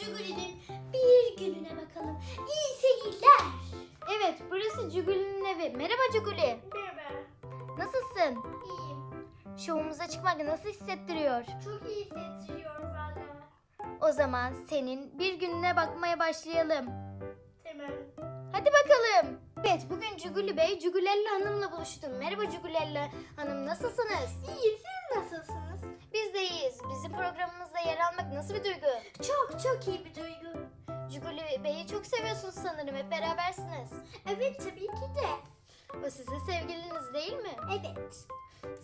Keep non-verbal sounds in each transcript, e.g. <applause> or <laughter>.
Cuguri'nin bir gününe bakalım. İyi seyirler. Evet, burası Cugul'ün evi. Merhaba Cuguli. Merhaba. Nasılsın? İyiyim. Şovumuza çıkmak nasıl hissettiriyor? Çok iyi hissettiriyor valla. O zaman senin bir gününe bakmaya başlayalım. Tamam. Hadi bakalım. Evet, bugün Cuguli Bey, Cugulella Hanım'la buluştum. Merhaba Cugulella Hanım, nasılsınız? İyiyim. Siz nasılsınız? Yer almak nasıl bir duygu? Çok çok iyi bir duygu. Cuguli Bey'i çok seviyorsunuz sanırım. Hep berabersiniz. Evet tabii ki de. O sizin sevgiliniz değil mi? Evet.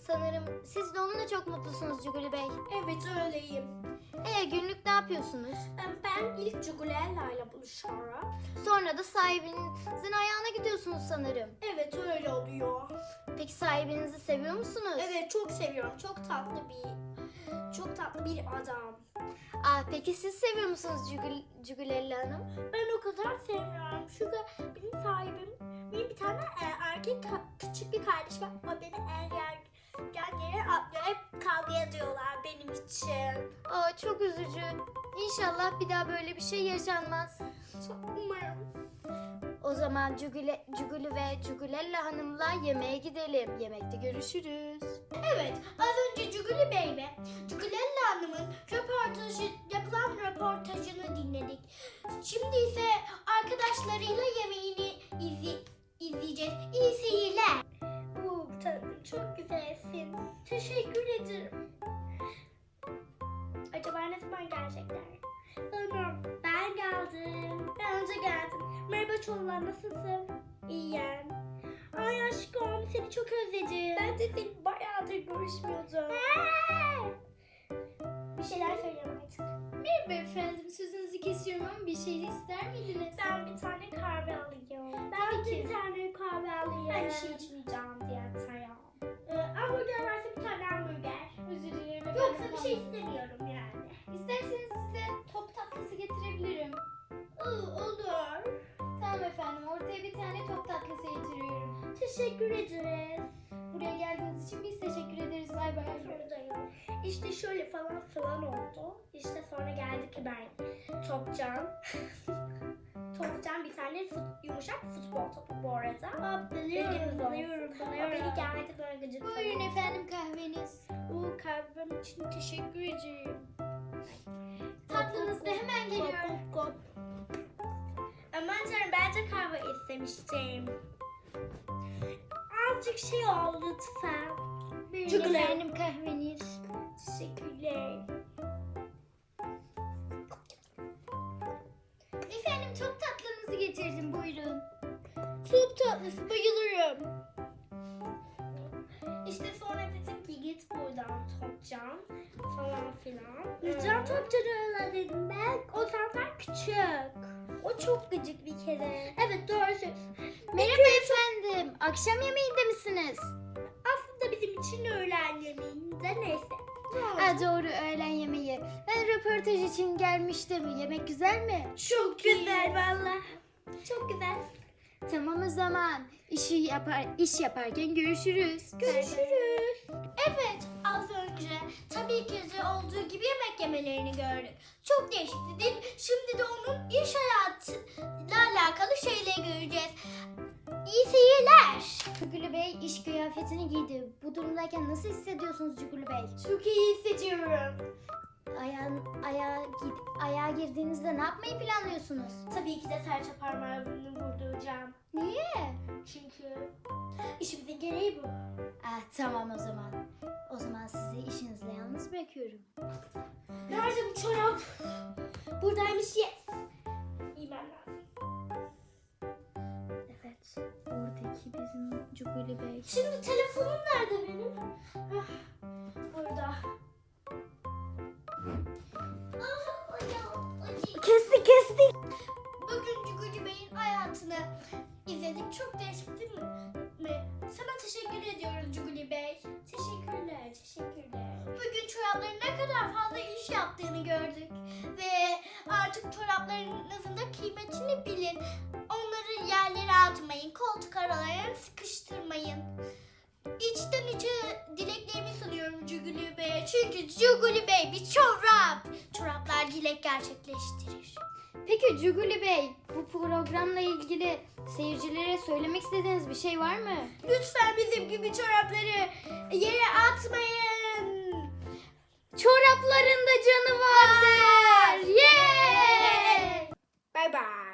Sanırım siz de onunla çok mutlusunuz Cuguli Bey. Evet öyleyim. Ee, günlük ne yapıyorsunuz? Ben ilk Cugulella ile buluşuyorum. Sonra da sahibinizin ayağına gidiyorsunuz sanırım. Evet öyle oluyor. Peki sahibinizi seviyor musunuz? Evet çok seviyorum. Çok tatlı bir çok tatlı bir adam. Aa, peki siz seviyor musunuz Cugul Cugulella Hanım? Ben o kadar sevmiyorum. Çünkü benim sahibim benim bir tane e, erkek küçük bir kardeş var. O beni el yer gel yere atlıyor. Hep kavga ediyorlar benim için. Aa, çok üzücü. İnşallah bir daha böyle bir şey yaşanmaz. Çok umarım. O zaman Cugule, Cugulu ve Cugulella Hanım'la yemeğe gidelim. Yemekte görüşürüz. Evet, az önce Cuguli Bey ve Teşekkür ederim. Acaba ne zaman gelecekler? Bilmiyorum. Ben geldim. Ben önce geldim. Merhaba çocuklar nasılsın? İyiyim. Ay aşkım seni çok özledim. Ben de seni bayağıdır görüşmüyordum. Bir şeyler söyleyeyim artık. Merhaba efendim. Sözünüzü kesiyorum ama bir şey ister miydiniz? Ben bir tane kahve alayım. Ben de bir tane kahve alayım. Ben bir şey içmeyeceğim diye sayam. Bir şey istemiyorum yani. İsterseniz size top tatlısı getirebilirim. Iı, olur. Tamam efendim. Ortaya bir tane top tatlısı getiriyorum. Teşekkür ederiz. Buraya geldiğiniz için biz teşekkür ederiz. Bay bay. Buradayım. İşte şöyle falan falan oldu. İşte sonra geldi ki ben Topcan. <laughs> Topcan bir tane fut- yumuşak futbol topu bu arada. Aa, biliyorum, biliyorum, biliyorum. Beni geldi böyle gıcık Buyurun efendim kahveniz. Bu kahvem için teşekkür ederim. Tatlınız da hemen geliyor. Kop, kop. Aman canım ben de kahve istemiştim. Azıcık şey ol lütfen. Buyurun efendim kahveniz. Teşekkürler. Getirdim. Buyurun. Süt tatlısı bayılırım. İşte sonra dedim ki git buradan Topcan falan filan. Neden Topcan'ı öyle dedim ben? O senden küçük. O çok gıcık bir kere. Evet doğru söylüyorsun. Merhaba efendim. Akşam yemeğinde misiniz? Aslında bizim için öğlen yemeğinde neyse. Ha, doğru öğlen yemeği. Ben röportaj için gelmiştim. Yemek güzel mi? Çok güzel valla. Çok güzel. Tamam o zaman. İşi yapar, iş yaparken görüşürüz. Görüşürüz. Evet az önce tabii ki de olduğu gibi yemek yemelerini gördük. Çok değişikti değil mi? Şimdi de onun iş hayatıyla alakalı şeyleri göreceğiz. İyi seyirler. Cugulu Bey iş kıyafetini giydi. Bu durumdayken nasıl hissediyorsunuz Cugulu Bey? Çok iyi hissediyorum. Ayağın, ayağa, gid- ayağa girdiğinizde ne yapmayı planlıyorsunuz? Tabii ki de serçe parmağımı vurduracağım. Niye? Çünkü işimizin gereği bu. Ah tamam o zaman. O zaman sizi işinizle yalnız bırakıyorum. Nerede bu çorap? Buradaymış yes. İyimem lazım. Evet. Oradaki bizim Cugulu Bey. Şimdi telefonum nerede benim? Hah, burada. Hayatını izledik. Çok değişik değil mi? Sana teşekkür ediyoruz Cuguli Bey. Teşekkürler, teşekkürler. Bugün çorapların ne kadar fazla iş yaptığını gördük. Ve artık çoraplarınızın da kıymetini bilin. Onları yerlere atmayın. Koltuk aralarına sıkıştırmayın. İçten içe dileklerimi sunuyorum Cuguli Bey'e. Çünkü Cuguli Bey bir çorap. Çoraplar dilek gerçekleştirir. Peki Cuguli Bey bu programla ilgili seyircilere söylemek istediğiniz bir şey var mı? Lütfen bizim gibi çorapları yere atmayın. Çoraplarında canı vardır. Yeah! Bye bye.